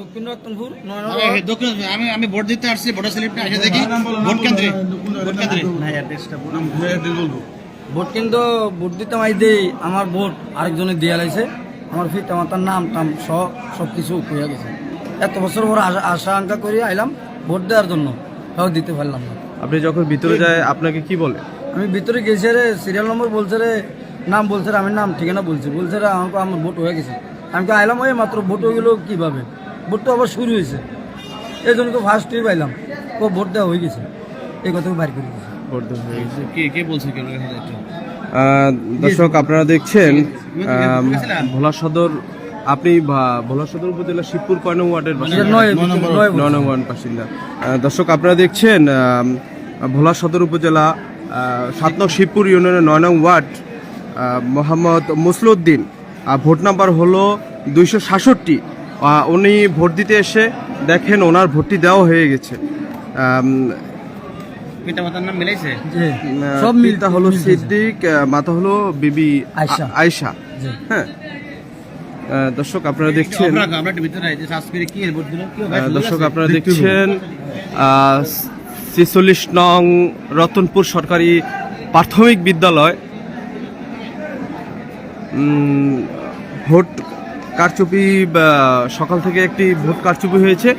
দক্ষিণ রতনপুর দক্ষিণ আমি আমি ভোট দিতে আসছি ভোটার স্লিপটা এসে দেখি। ভোট কেন্দ্রে ভোট কেন্দ্রে। ভোট কিন্তু ভোট দিতে মাই দেই আমার ভোট আরেকজনে দিয়ে লাইছে আমার ফিট আমার তার নাম টাম সব সব কিছু হয়ে গেছে। এত বছর পর আশা আঙ্কা করে আইলাম ভোট দেওয়ার জন্য। তাও দিতে পারলাম না। আপনি যখন ভিতরে যায় আপনাকে কি বলে? আমি ভিতরে গেছি রে সিরিয়াল নম্বর বলছে রে নাম বলছে রে আমি নাম ঠিকানা বলছি। বলছে রে আমাকে আমার ভোট হয়ে গেছে। আমি তো আইলাম ওই মাত্র ভোট হয়ে গেলো কীভাবে? ভোট তো আবার শুরু হয়েছে। এই জন্য তো ফার্স্টই পাইলাম। ও ভোট দেওয়া হয়ে গেছে। এই কথা বাইর করে দিয়েছে ভোট দেওয়া হয়ে গেছে। কে কে বলছে কে আপনার কাছে একটু? আহ, দর্শক আপনারা দেখছেন ভোলা সদর আপনি ভোলা সদর উপজেলা শিবপুর কয় নং ওয়ার্ডের নয় নং ওয়ার্ড বাসিন্দা। দর্শক আপনারা দেখছেন ভোলা সদর উপজেলা সাত নং শিবপুর ইউনিয়নের নয় নং ward Mohammad Musluddin. Vote number হলো দুইশো সাতষট্টি। উনি ভোট দিতে এসে দেখেন ওনার ভোটটি দেওয়া হয়ে গেছে। পিতা মাতার নাম মিলাইছে? সব মিল পিতা হলো সিদ্দিক আহ, মাতা হলো বিবি আয়শা। হ্যাঁ। দর্শক আপনারা দেখছেন দর্শক আপনারা দেখছেন ছেচল্লিশ নং রতনপুর সরকারি প্রাথমিক বিদ্যালয়। ভোট কারচুপি সকাল থেকে একটি ভোট কারচুপি হয়েছে।